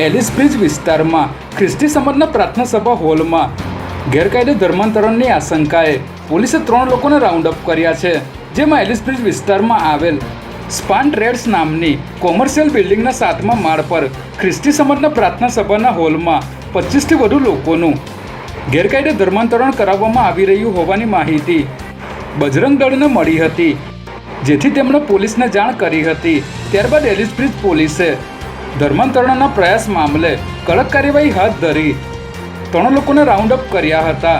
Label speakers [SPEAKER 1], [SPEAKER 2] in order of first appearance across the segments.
[SPEAKER 1] Alice bridge વિસ્તારમાં ખ્રિસ્તી સમાજના પ્રાર્થના સભા હોલમાં ગેરકાયદે ધર્માંતરણની આશંકાએ પોલીસે ત્રણ લોકોને રાઉન્ડ અપ કર્યા છે, જેમાં એલિસ બ્રિજ વિસ્તારમાં આવેલ સ્પાન ટ્રેડ્સ નામની કોમર્શિયલ બિલ્ડિંગના સાતમા માળ પર ખ્રિસ્તી સમાજના પ્રાર્થના સભાના હોલમાં પચીસથી વધુ લોકોનું ગેરકાયદે ધર્માંતરણ કરાવવામાં આવી રહ્યું હોવાની માહિતી બજરંગ દળને મળી હતી, જેથી તેમણે પોલીસને જાણ કરી હતી. ત્યારબાદ એલિસ બ્રિજ પોલીસે ધર્માંતરણના પ્રયાસ મામલે કડક કાર્યવાહી હાથ ધરી ત્રણ લોકોને રાઉન્ડ અપ કર્યા હતા.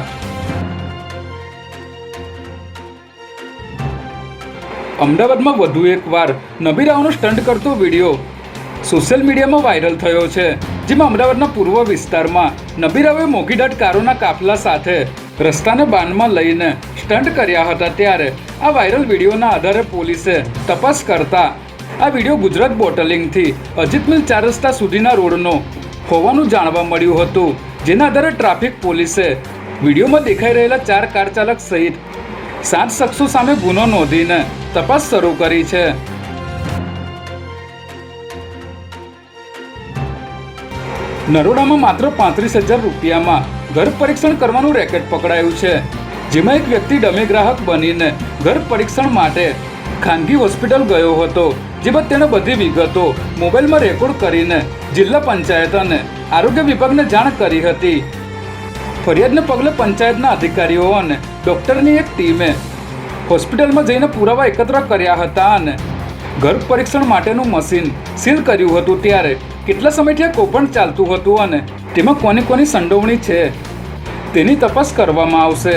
[SPEAKER 1] અમદાવાદમાં વધુ એકવાર નબીરાઓનો સ્ટન્ટ કરતો વીડિયો સોશિયલ મીડિયામાં વાયરલ થયો છે, જેમાં અમદાવાદના પૂર્વ વિસ્તારમાં નબીરાઓએ મોઘીદાટ કારોના કાફલા સાથે રસ્તાને બાનમાં લઈને સ્ટન્ટ કર્યા હતા ત્યારે આ વાયરલ વિડીયોના આધારે પોલીસે તપાસ કરતા આ વીડિયો ગુજરાત બોટલિંગથી અજીત મિલ ચાર રસ્તા સુધીના રોડનો હોવાનું જાણવા મળ્યું હતું, જેના આધારે ટ્રાફિક પોલીસે વિડીયોમાં દેખાઈ રહેલા ચાર કાર ચાલક સહિત સાત શખ્સો સામે ગુનો નોંધીને તપાસ શરૂ કરી છે. નરોડામાં માત્ર પાંત્રીસ હજાર રૂપિયામાં ઘર પરીક્ષણ કરવાનું રેકેટ પકડાયું છે, જેમાં એક વ્યક્તિ ડમી ગ્રાહક બનીને ઘર પરીક્ષણ માટે ખાનગી હોસ્પિટલ ગયો હતો. જે બાદ તેણે બધી વિગતો મોબાઈલમાં રેકોર્ડ કરીને જિલ્લા પંચાયત અને આરોગ્ય વિભાગને જાણ કરી હતી. ફરિયાદને પગલે પંચાયતના અધિકારીઓ અને ડોક્ટરની એક ટીમે હોસ્પિટલમાં જઈને પુરાવા એકત્ર કર્યા હતા અને ગર્ભ પરીક્ષણ માટેનું મશીન સીલ કર્યું હતું. ત્યારે કેટલા સમયથી આ કૌભાંડ ચાલતું હતું અને તેમાં કોની કોની સંડોવણી છે તેની તપાસ કરવામાં આવશે.